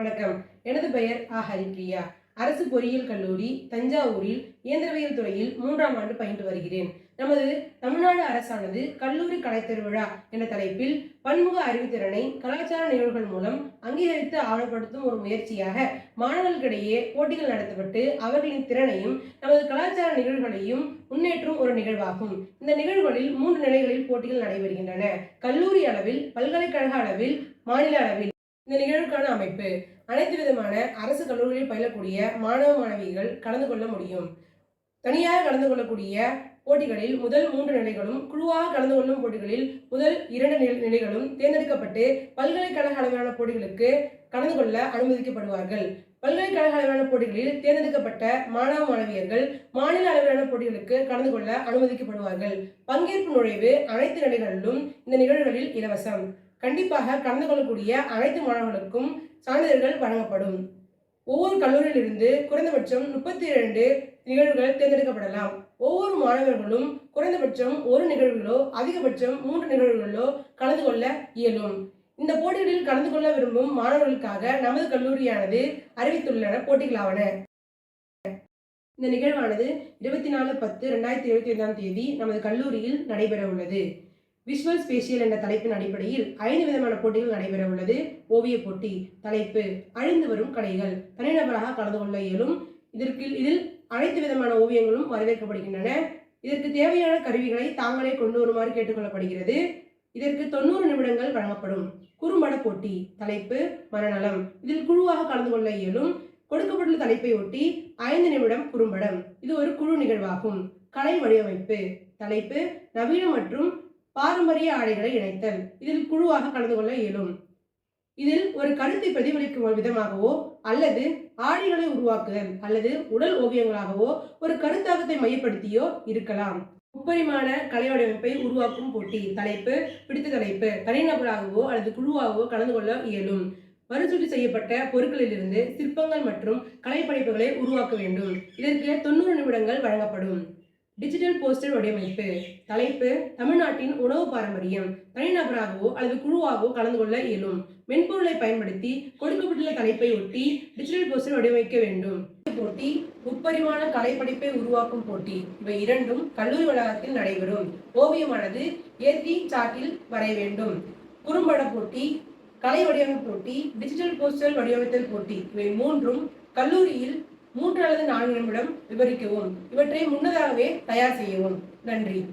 வணக்கம். எனது பெயர் ஆ. ஹரிப்ரியா. அரசு பொறியியல் கல்லூரி தஞ்சாவூரில் இயந்திரவியல் துறையில் மூன்றாம் ஆண்டு பயின்று வருகிறேன். நமது தமிழ்நாடு அரசானது கல்லூரி கலைத்திருவிழா என்ற தலைப்பில் பன்முக அறிவுத்திறனை கலாச்சார நிகழ்வுகள் மூலம் அங்கீகரித்து ஆவணப்படுத்தும் ஒரு முயற்சியாக மாணவர்களுக்கிடையே போட்டிகள் நடத்தப்பட்டு அவர்களின் திறனையும் நமது கலாச்சார நிகழ்வுகளையும் முன்னேற்றும் ஒரு நிகழ்வாகும். இந்த நிகழ்வுகளில் மூன்று நிலைகளில் போட்டிகள் நடைபெறுகின்றன. கல்லூரி அளவில் பல்கலைக்கழக அளவில் மாநில அளவில் இந்த நிகழ்வுக்கான அமைப்பு அனைத்து விதமான அரசு கல்லூரிகளில் பயிலக்கூடிய மாணவ மாணவிகள் கலந்து கொள்ள முடியும். தனியாக கலந்து கொள்ளக்கூடிய போட்டிகளில் முதல் மூன்று நிலைகளும் குழுவாக கலந்து கொள்ளும் போட்டிகளில் முதல் இரண்டு நிலை- நிலைகளும் தேர்ந்தெடுக்கப்பட்டு பல்கலைக்கழக அளவிலான போட்டிகளுக்கு கலந்து கொள்ள அனுமதிக்கப்படுவார்கள். பல்கலைக்கழக அளவிலான போட்டிகளில் தேர்ந்தெடுக்கப்பட்ட மாணவ மாணவியர்கள் மாநில அளவிலான போட்டிகளுக்கு கலந்து கொள்ள அனுமதிக்கப்படுவார்கள். பங்கேற்பு நுழைவு அனைத்து நிலைகளிலும் இந்த நிகழ்வுகளில் இலவசம். கண்டிப்பாக கலந்து கொள்ளக்கூடிய அனைத்து மாணவர்களுக்கும் சான்றிதழ்கள் வழங்கப்படும். ஒவ்வொரு கல்லூரியிலிருந்து குறைந்தபட்சம் முப்பத்தி இரண்டு நிகழ்வுகள் தேர்ந்தெடுக்கப்படலாம். ஒவ்வொரு மாணவர்களும் குறைந்தபட்சம் ஒரு நிகழ்விலோ அதிகபட்சம் மூன்று நிகழ்வுகளிலோ கலந்து கொள்ள இயலும். இந்த போட்டிகளில் கலந்து கொள்ள விரும்பும் மாணவர்களுக்காக நமது கல்லூரியானது அறிவித்துள்ளன போட்டிகளாவன. இந்த நிகழ்வானது இருபத்தி நாலு பத்து ரெண்டாயிரத்தி இருபத்தி ஐந்தாம் தேதி நமது கல்லூரியில் நடைபெற உள்ளது விஷுவல் ஸ்பேஷியல் என்ற தலைப்பின் அடிப்படையில் ஐந்து விதமான போட்டிகள் நடைபெற உள்ளது. ஓவிய போட்டி தலைப்பு அழிந்து வரும் கலைகள் தனிநபராக கலந்து கொள்ள இயலும். இதற்கு இதில் அனைத்து விதமான ஓவியங்களும் வரவேற்கப்படுகின்றன. இதற்கு தேவையான கருவிகளை தாங்களே கொண்டு வருமாறு கேட்டுக்கொள்ளப்படுகிறது. இதற்கு தொண்ணூறு நிமிடங்கள் வழங்கப்படும். குறும்பட போட்டி தலைப்பு மனநலம். இதில் குழுவாக கலந்து கொள்ள இயலும். கொடுக்கப்பட்டுள்ள தலைப்பை ஒட்டி ஐந்து நிமிடம் குறும்படம். இது ஒரு குழு நிகழ்வாகும். கலை வடிவமைப்பு தலைப்பு நவீன மற்றும் பாரம்பரிய ஆடைகளை இணைத்தல். இதில் குழுவாக கலந்து கொள்ள இயலும். இதில் ஒரு கருத்தை பிரதிபலிக்கும் விதமாகவோ அல்லது ஆடைகளை உருவாக்குதல் அல்லது உடல் ஓவியங்களாகவோ ஒரு கருத்தாக்கத்தை மையப்படுத்தியோ இருக்கலாம். முப்பரிமாண கலை வடிவமைப்பை உருவாக்கும் போட்டி தலைப்பு பிடித்த தலைப்பு தனிநபராகவோ அல்லது குழுவாகவோ கலந்து கொள்ள இயலும். மறுசுழி செய்யப்பட்ட பொருட்களிலிருந்து சிற்பங்கள் மற்றும் கலைப்படைப்புகளை உருவாக்க வேண்டும். இதற்கு தொண்ணூறு நிமிடங்கள் வழங்கப்படும். டிஜிட்டல் போஸ்டர் வடிவமைப்பு. தலைப்பு தமிழ்நாட்டின் உணவு பாரம்பரியம். தனிநபராகவோ அல்லது குழுவாகவோ கலந்து கொள்ள இயலும். மென்பொருளை பயன்படுத்தி கொடுக்கப்பட்டுள்ள தலைப்பை ஒட்டி டிஜிட்டல் போஸ்டர் வடிவமைக்க வேண்டும். போட்டி முப்பரிமாண கலைப்படைப்பை உருவாக்கும் போட்டி. இவை இரண்டும் கல்லூரி வளாகத்தில் நடைபெறும். ஓவியமானது ஏற்றி சாட்டில் வரைய வேண்டும். குறும்பட போட்டி கலை வடிவமைப்பு போட்டி டிஜிட்டல் போஸ்டர் வடிவமைத்தல் போட்டி. இவை மூன்றும் கல்லூரியில் மூன்று அல்லது நான்கு நிமிடம் விவரிக்கவும். இவற்றை முன்னதாகவே தயார் செய்யவும். நன்றி.